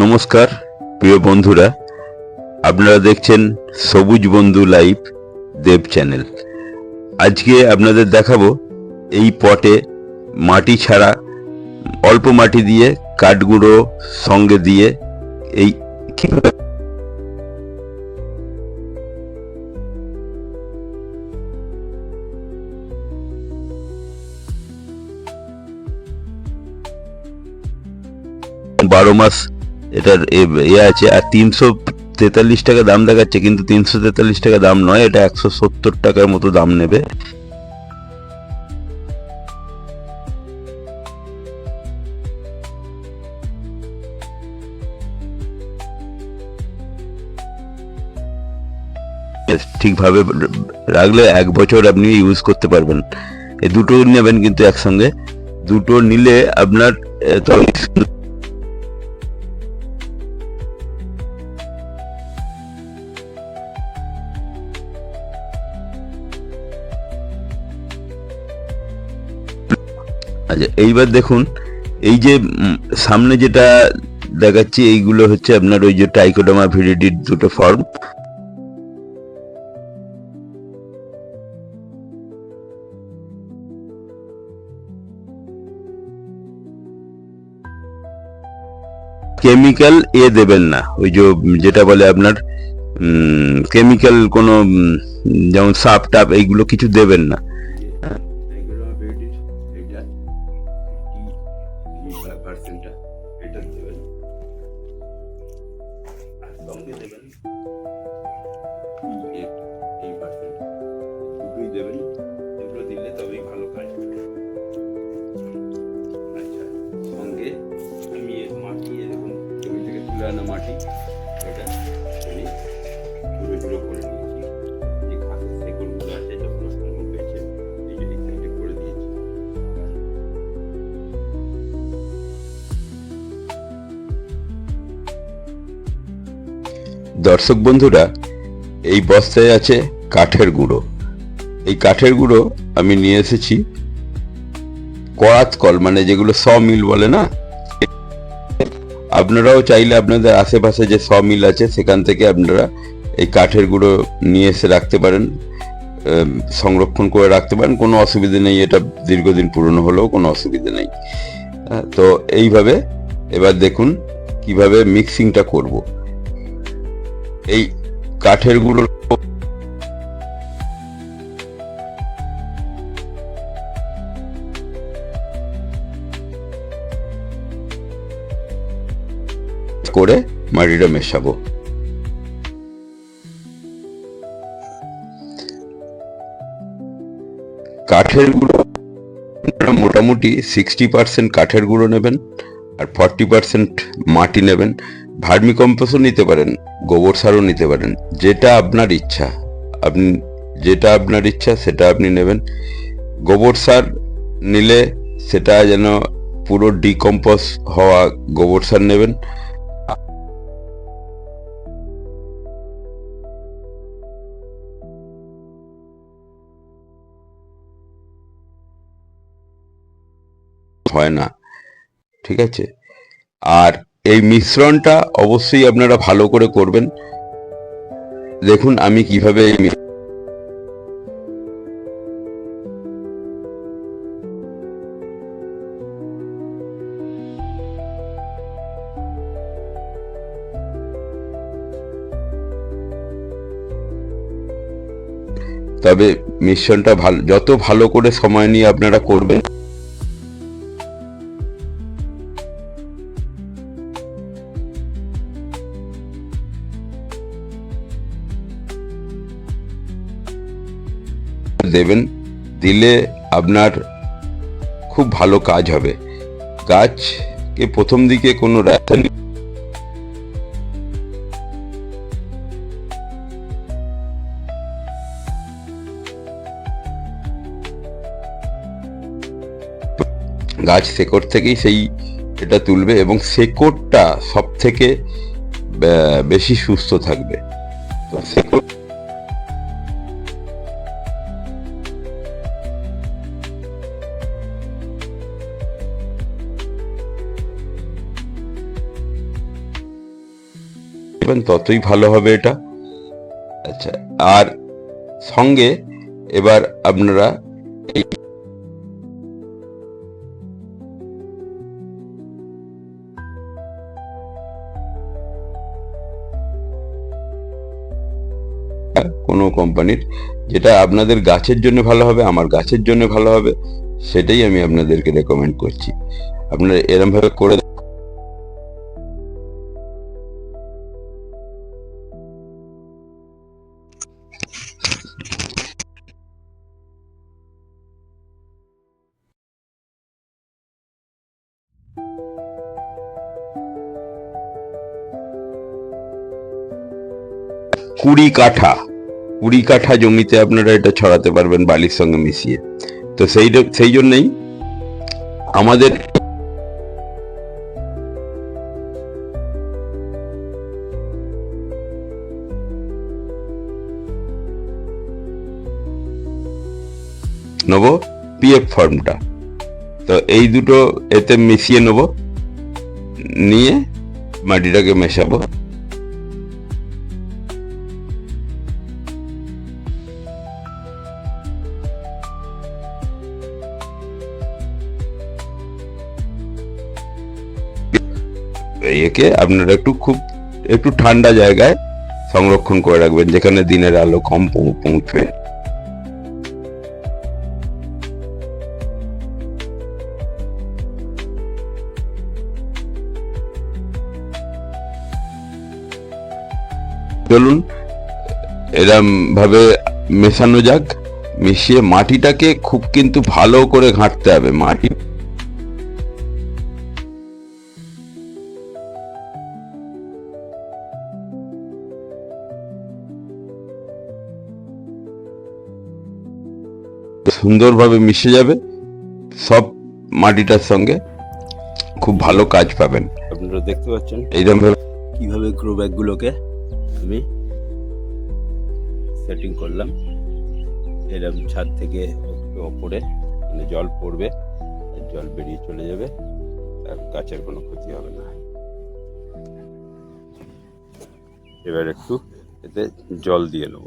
নমস্কার, প্রিয় বন্ধুরা। আপনারা দেখছেন সবুজ বন্ধু লাইভ দেব চ্যানেল। আজকে আপনাদের দেখাবো এই পটে মাটি ছাড়া, অল্প মাটি দিয়ে কাঠগুঁড়ো সঙ্গে দিয়ে এই বারো মাস এটার এ- আছে, আর তিনশো তেতাল্লিশ টাকা দাম দেখাচ্ছে, কিন্তু তিনশো তেতাল্লিশ টাকা দাম নয়, এটা একশো সত্তর টাকার মতো দাম নেবে। ঠিকভাবে রাখলে এক বছর আপনি ইউজ করতে পারবেন। এই দুটো নেবেন কিন্তু একসঙ্গে। দুটো নিলে আপনার আচ্ছা এইবার দেখুন, এই যে সামনে যেটা দেখাচ্ছি, এইগুলো হচ্ছে আপনার ওই যে টাইকোডামা ভিরিডির দুটো ফর্ম কেমিক্যাল এ দেবেন না, ওই যে, যেটা বলে আপনার কেমিক্যাল কোনো যেমন সাপ টাপ এইগুলো কিছু দেবেন না। দর্শক বন্ধুরা, এই বস্তায় আছে কাঠের গুঁড়ো। এই কাঠের গুঁড়ো আমি নিয়ে এসেছি করাত কল মানে যেগুলো স মিল বলে না? আপনারাও চাইলে আপনাদের আশেপাশে যে স মিল আছে, সেখান থেকে আপনারা এই কাঠের গুঁড়ো নিয়ে এসে রাখতে পারেন সংরক্ষণ করে রাখতে পারেন। কোনো অসুবিধে নেই, এটা দীর্ঘদিন পুরনো হলেও কোনো অসুবিধে নেই। তো এইভাবে এবার দেখুন কীভাবে মিক্সিংটা করব। এই কাঠের গুঁড়োর করে মাটিটা মেশাবো। কাঠের গুঁড়ো মোটামুটি সিক্সটি পার্সেন্ট কাঠের গুঁড়ো নেবেন আর ফর্টি পার্সেন্ট মাটি নেবেন। ভার্মি কম্পোস্টও নিতে পারেন। গোবর সারও নিতে পারেন। যেটা আপনার ইচ্ছা। আপনি যেটা আপনার ইচ্ছা, সেটা আপনি নেবেন। গোবর সার নিলে সেটা যেন পুরো ডিকম্পোজ হওয়া গোবর সার নেবেন। হয় না। ঠিক আছে? আর এই মিশ্রণটা অবশ্যই আপনারা ভালো করে করবেন। দেখুন, আমি কীভাবে এই তবে মিশ্রণটা ভালো যত ভালো করে সময় নিয়ে আপনারা করবেন দেবেন, দিলে আপনার খুব ভালো কাজ হবে। গাছকে প্রথম দিকে কোনো রাসায়নিক গাছ শেকড় থেকেই সেই এটা তুলবে এবং শেকড়টা সব থেকে বেশি সুস্থ থাকবে। তো শেকড় দেবেন ততই ভালো হবে এটা। আচ্ছা আর সঙ্গে এবার আপনারা কোনো কোম্পানির, যেটা আপনাদের গাছের জন্য ভালো হবে, আমার গাছের জন্য ভালো হবে, সেটাই আমি আপনাদেরকে রেকমেন্ড করছি। আপনারা এরম ভাবে করে কুড়ি কাঠা। কুড়ি কাঠা জমিতে আপনারা এটা ছড়াতে পারবেন বালির সঙ্গে মিশিয়ে। তো সেই সেই জন্যই আমাদের নেব পিএফ ফর্মটা তো এই দুটো এতে মিশিয়ে নেব। নিয়ে মাটিটাকে মেশাবো। একে আপনারা একটু খুব, একটু ঠান্ডা জায়গায় সংরক্ষণ করে রাখবেন, যেখানে দিনের আলো কম পৌঁছবে। চলুন এরম ভাবে মেশানো যাক, মিশিয়ে মাটিটাকে খুব কিন্তু ভালো করে ঘাঁটতে হবে। মাটি সুন্দরভাবে মিশে যাবে সব মাটিটার সঙ্গে খুব ভালো কাজ পাবেন। আপনারা দেখতে পাচ্ছেন? এইরকম ভাবে কীভাবে গ্রো ব্যাগগুলোকে আমি সেটিং করলাম। এরকম ছাদ থেকে ওপরে মানে জল পড়বে জল বেরিয়ে চলে যাবে আর গাছের কোনো ক্ষতি হবে না। এবার একটু এতে জল দিয়ে নেব।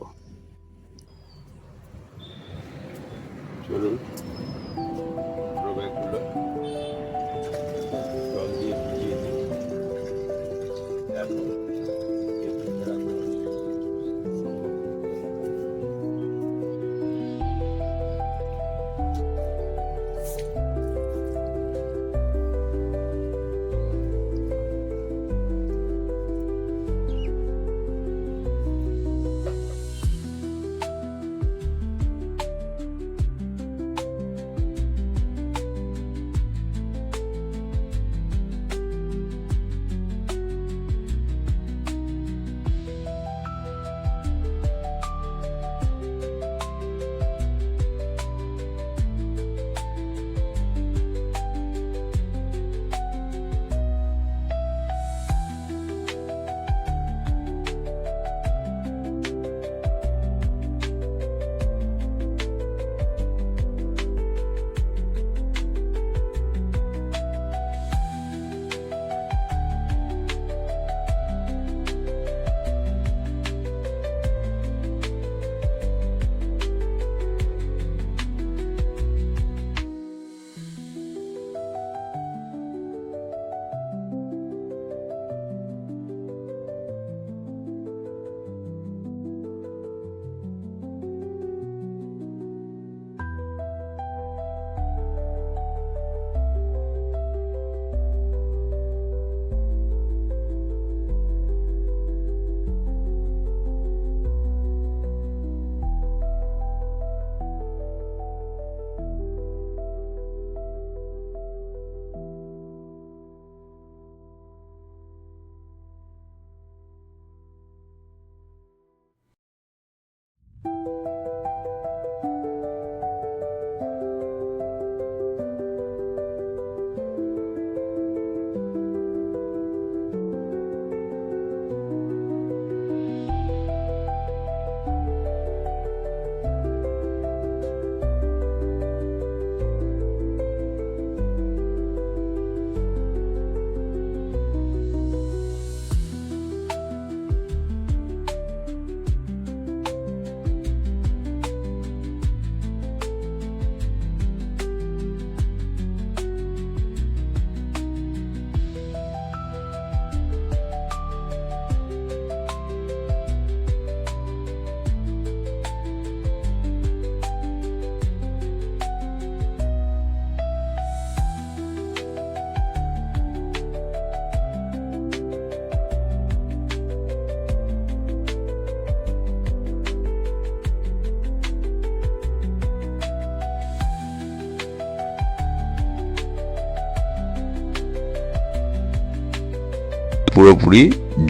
পুরোপুরি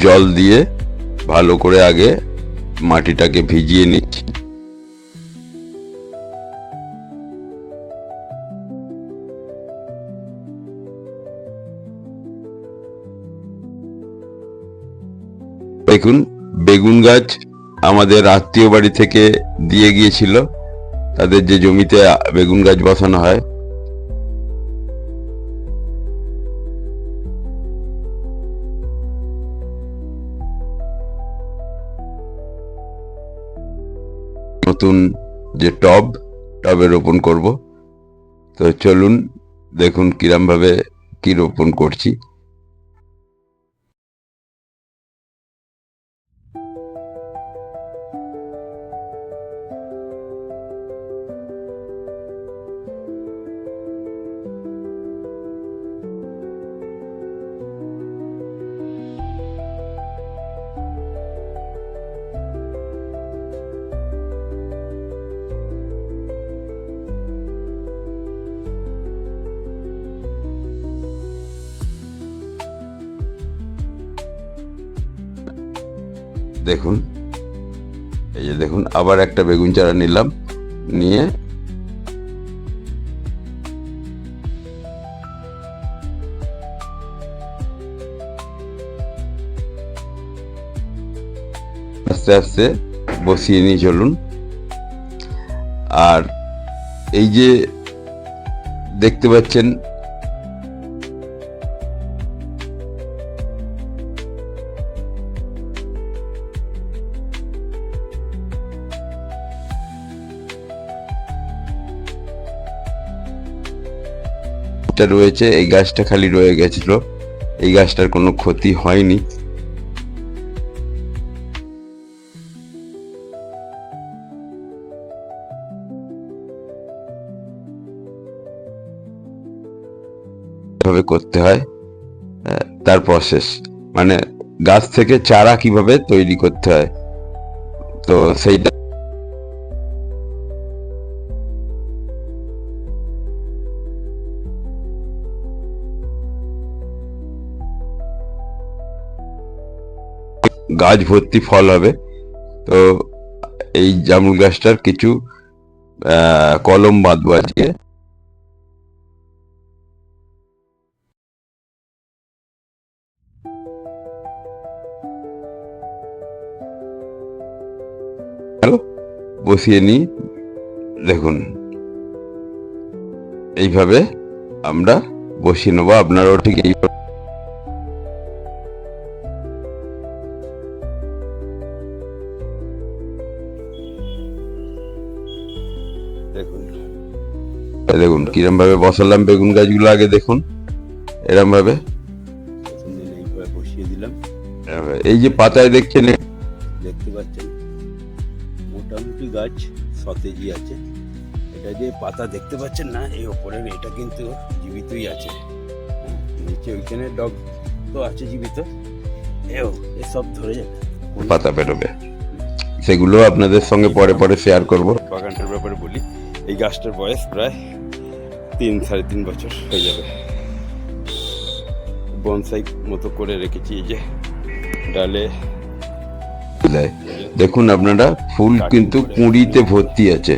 জল দিয়ে ভালো করে আগে মাটিটাকে ভিজিয়ে নিচ্ছি। দেখুন, বেগুন গাছ আমাদের আত্মীয় বাড়ি থেকে দিয়ে গিয়েছিল। তাদের যে জমিতে বেগুন গাছ বসানো হয় নতুন যে টব টবে রোপণ করব। তো চলুন দেখুন কীরমভাবে কী রোপণ করছি। দেখুন, এই যে দেখুন, আবার একটা বেগুন চারা নিলাম, নিয়ে আস্তে আস্তে বসিয়ে নিয়ে চলুন। আর এই যে দেখতে পাচ্ছেন গাছটা রয়েছে, এই গাছটা খালি রয়ে গেছিল। এই গাছটার কোনো ক্ষতি হয়নি। ভাবে করতে হয় তার প্রসেস মানে গাছ থেকে চারা কীভাবে তৈরি করতে হয়? তো সেইটা গাছ ভর্তি ফল হবে। তো এই জামুল গাছটার কিছু কলম বাঁধবো আজকে। বসিয়ে নিই। দেখুন, এইভাবে আমরা বসিয়ে নেব। আপনারাও ঠিক এই এই দেখুন কিরম ভাবে বসালাম বেগুন গাছগুলো আগে দেখুন এরম ভাবে প্রথম দিন এইভাবে বসিয়ে দিলাম এই যে পাতায় দেখছেন দেখতে পাচ্ছেন মোটামুটি গাছ সতেজই আছে। এটা যে পাতা দেখতে পাচ্ছেন না এই ওপরের এটা কিন্তু জীবিতই আছে। নিচে ওইখানে ডগ তো আছে জীবিত। এও এসব ধরে যাবে। পাতা বেরোবে। সেগুলো আপনাদের সঙ্গে পরে পরে শেয়ার করব। বাগানটার ব্যাপারে বলি এই গাছটার বয়স প্রায় তিন সাড়ে তিন বছর হয়ে যাবে। বনসাই মতো করে রেখেছি এই যে ডালে। দেখুন আপনারা ফুল কিন্তু কুঁড়িতে ভর্তি আছে।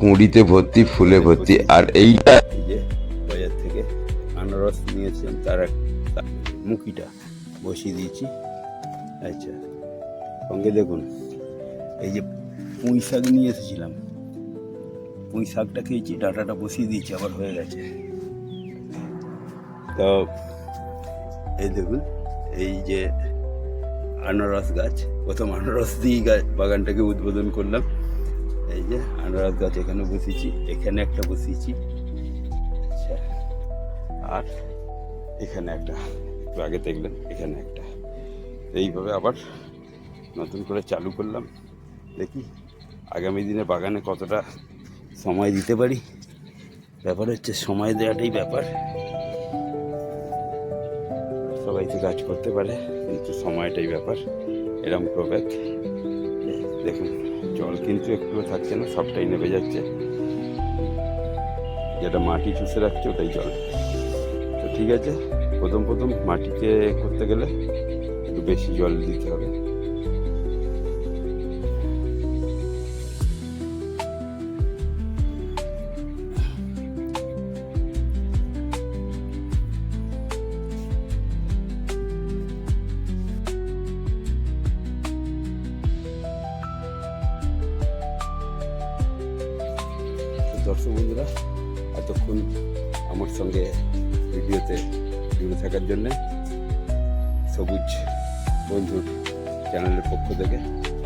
কুঁড়িতে ভর্তি ফুলে ভর্তি। আর এইটা এই যে বাজার থেকে আনারস নিয়েছিলাম তার এক তার মুখিটা বসিয়ে দিয়েছি। আচ্ছা। সঙ্গে দেখুন এই যে পুঁই শাক নিয়ে এসেছিলাম। পুঁই শাকটা খেয়েছি ডাটাটা বসিয়ে দিয়েছি, আবার হয়ে গেছে। তো এই দেখুন, এই যে আনারস গাছ, প্রথম আনারস দিয়েই গাছ বাগানটাকে উদ্বোধন করলাম। এই যে আনারস গাছ এখানে বসিয়েছি, এখানে একটা বসিয়েছি। আর এখানে একটা, একটু আগে দেখলেন, এখানে একটা। এইভাবে আবার নতুন করে চালু করলাম। দেখি আগামী দিনে বাগানে কতটা সময় দিতে পারি। ব্যাপার হচ্ছে সময় দেওয়াটাই ব্যাপার। সবাই তো কাজ করতে পারে, কিন্তু সময়টাই ব্যাপার। এরম প্রবেক দেখুন, জল কিন্তু একটুও থাকছে না, সবটাই নেমে যাচ্ছে। যেটা মাটি চুষে রাখছে, ওটাই জল। তো ঠিক আছে, প্রথম প্রথম মাটিকে করতে গেলে একটু বেশি জল দিতে হবে। দর্শক বন্ধুরা, এতক্ষণ আমার সঙ্গে ভিডিওতে জুড়ে থাকার জন্যে সবুজ বন্ধুর চ্যানেলের পক্ষ থেকে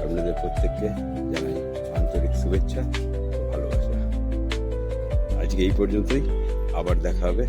আপনাদের প্রত্যেককে জানাই আন্তরিক শুভেচ্ছা ভালোবাসা। আজকে এই পর্যন্তই, আবার দেখা হবে